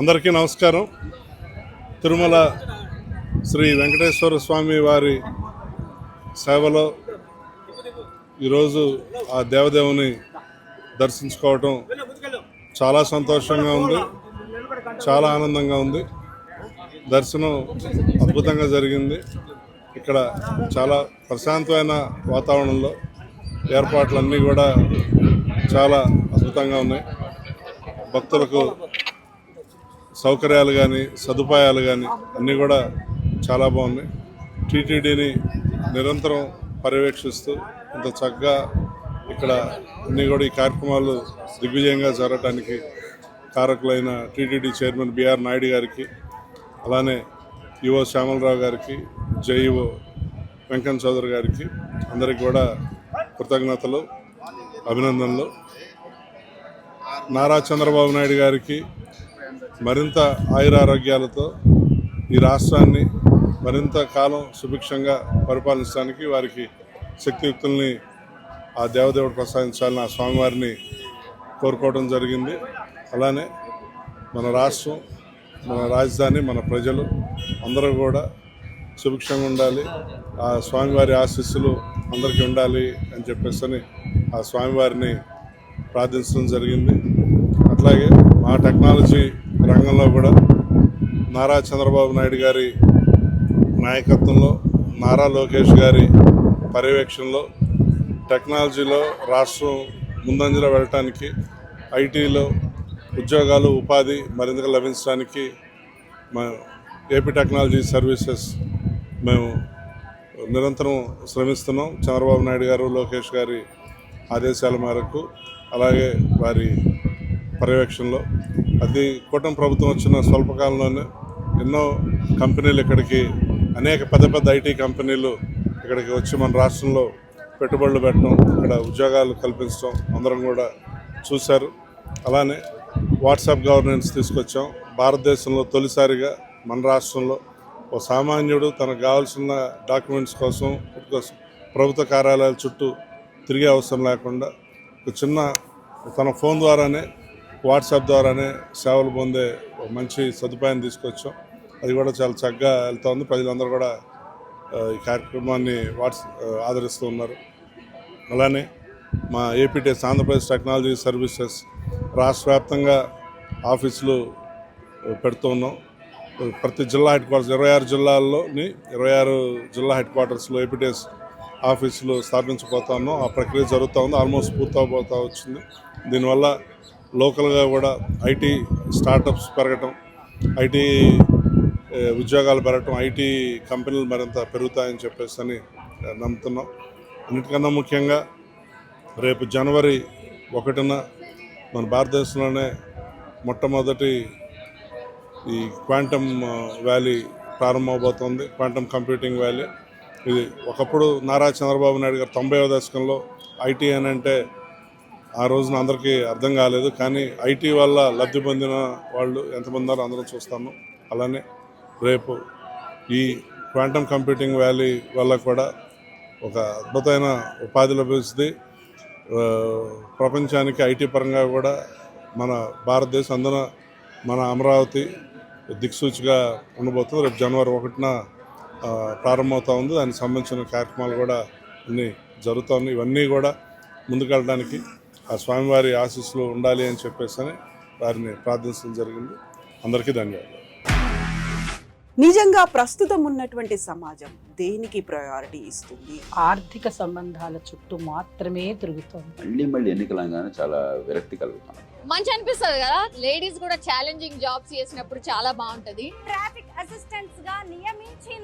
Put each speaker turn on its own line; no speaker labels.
అందరికీ నమస్కారం. తిరుమల శ్రీ వెంకటేశ్వర స్వామి వారి సేవలో ఈరోజు ఆ దేవదేవుని దర్శించుకోవటం చాలా సంతోషంగా ఉంది. చాలా ఆనందంగా ఉంది. దర్శనం అద్భుతంగా జరిగింది. ఇక్కడ చాలా ప్రశాంతమైన వాతావరణంలో ఏర్పాట్లన్నీ కూడా చాలా అద్భుతంగా ఉన్నాయి. భక్తులకు సౌకర్యాలు కానీ సదుపాయాలు కానీ అన్నీ కూడా చాలా బాగున్నాయి. టీటీడీని నిరంతరం పర్యవేక్షిస్తూ ఇంత చక్కగా ఇక్కడ అన్నీ కూడా ఈ కార్యక్రమాలు దిగ్విజయంగా జరగటానికి కారకులైన టీటీడీ చైర్మన్ బిఆర్ నాయుడు గారికి అలానే ఈఓ శ్యామలరావు గారికి జైఓ వెంకన్న చౌదరి గారికి అందరికి కూడా కృతజ్ఞతలు అభినందనలు. నారా చంద్రబాబు నాయుడు గారికి మరింత ఆయురారోగ్యాలతో ఈ రాష్ట్రాన్ని మరింత కాలం సుభిక్షంగా పరిపాలించడానికి వారికి శక్తియుక్తుల్ని ఆ దేవదేవుడు ప్రసాదించాలని ఆ స్వామివారిని కోరుకోవడం జరిగింది. అలానే మన రాష్ట్రం మన రాజధాని మన ప్రజలు అందరూ కూడా సుభిక్షంగా ఉండాలి. ఆ స్వామివారి ఆశీస్సులు అందరికీ ఉండాలి అని చెప్పేసి ఆ స్వామివారిని ప్రార్థించడం జరిగింది. అట్లాగే మా టెక్నాలజీ రంగంలో కూడా నారా చంద్రబాబు నాయుడు గారి నాయకత్వంలో నారా లోకేష్ గారి పర్యవేక్షణలో టెక్నాలజీలో రాష్ట్రం ముందంజలో వెళ్ళటానికి ఐటీలో ఉద్యోగాలు ఉపాధి మరింతగా లభించడానికి మా ఏపీ టెక్నాలజీ సర్వీసెస్ మేము నిరంతరం శ్రమిస్తున్నాం. చంద్రబాబు నాయుడు గారు లోకేష్ గారి ఆదేశాల మేరకు అలాగే వారి పర్యవేక్షణలో అది కూటమి ప్రభుత్వం వచ్చిన స్వల్పకాలంలోనే ఎన్నో కంపెనీలు ఇక్కడికి అనేక పెద్ద పెద్ద ఐటీ కంపెనీలు ఇక్కడికి వచ్చి మన రాష్ట్రంలో పెట్టుబడులు పెట్టడం ఇక్కడ ఉద్యోగాలు కల్పించడం అందరం కూడా చూశారు. అలానే వాట్సాప్ గవర్నెన్స్ తీసుకొచ్చాం. భారతదేశంలో తొలిసారిగా మన రాష్ట్రంలో ఓ సామాన్యుడు తనకు కావాల్సిన డాక్యుమెంట్స్ కోసం కోసం ప్రభుత్వ కార్యాలయాల చుట్టూ తిరిగే అవసరం లేకుండా ఒక చిన్న తన ఫోన్ ద్వారానే వాట్సాప్ ద్వారానే సేవలు పొందే ఒక మంచి సదుపాయం తీసుకొచ్చాం. అది కూడా చాలా చక్కగా వెళ్తోంది. ప్రజలందరూ కూడా ఈ కార్యక్రమాన్ని వాట్స్ ఆదరిస్తూ ఉన్నారు. అలానే మా ఏపీటీఎస్ ఆంధ్రప్రదేశ్ టెక్నాలజీ సర్వీసెస్ రాష్ట్ర వ్యాప్తంగా ఆఫీసులు పెడుతూ ఉన్నాం. ప్రతి జిల్లా హెడ్ క్వార్టర్స్ ఇరవై ఆరు జిల్లాల్లోని ఇరవై ఆరు జిల్లా హెడ్ క్వార్టర్స్లో ఏపీటీఎస్ ఆఫీసులు స్థాపించబోతా ఉన్నాం. ఆ ప్రక్రియ జరుగుతూ ఉంది. ఆల్మోస్ట్ పూర్తవబోతా వచ్చింది. దీనివల్ల లోకల్గా కూడా ఐటీ స్టార్టప్స్ పెరగటం ఐటీ ఉద్యోగాలు పెరగటం ఐటీ కంపెనీలు మరింత పెరుగుతాయని చెప్పేసి అని నమ్ముతున్నాం. అన్నిటికన్నా ముఖ్యంగా రేపు జనవరి ఒకటిన మన భారతదేశంలోనే మొట్టమొదటి ఈ quantum valley ప్రారంభమవబోతోంది. Quantum computing valley. ఇది ఒకప్పుడు నారా చంద్రబాబు నాయుడు గారు తొంభైవ దశకంలో ఐటీ అని అంటే ఆ రోజున అందరికీ అర్థం కాలేదు కానీ ఐటీ వల్ల లబ్ధి పొందిన వాళ్ళు ఎంతమంది ఉన్నారో అందరం చూస్తాము. అలానే రేపు ఈ క్వాంటమ్ కంప్యూటింగ్ వ్యాలీ వల్ల కూడా ఒక అద్భుతమైన ఉపాధి లభిస్తుంది. ప్రపంచానికి ఐటీ పరంగా కూడా మన భారతదేశం అందున మన అమరావతి దిక్సూచిగా ఉండబోతుంది. రేపు జనవరి ఒకటిన ప్రారంభమవుతూ ప్రారంభమవుతా ఉంది. దానికి సంబంధించిన కార్యక్రమాలు కూడా అన్నీ జరుగుతూ ఉన్నాయి. ఇవన్నీ కూడా ముందుకెళ్ళడానికి ఆ స్వామివారి ఆశీస్సులు ఉండాలి అని చెప్పేసి అని వారిని ప్రార్థించడం జరిగింది. అందరికీ ధన్యవాదాలు.
నిజంగా ప్రస్తుతం ఉన్నటువంటి సమాజం దేనికి ప్రయారిటీ ఇస్తుంది?
ఆర్థిక సంబంధాల చుట్టూ మాత్రమే తిరుగుతోంది.
మళ్ళీ మళ్ళీ ఎన్నికలంగానే చాలా విరక్తి కలుగుతాం.
మంచి అనిపిస్తుంది కదా? లేడీస్ కూడా ఛాలెంజింగ్ జాబ్స్ చేసినప్పుడు చాలా బాగుంటది.
ట్రాఫిక్ అసిస్టెంట్స్గా నియమించిన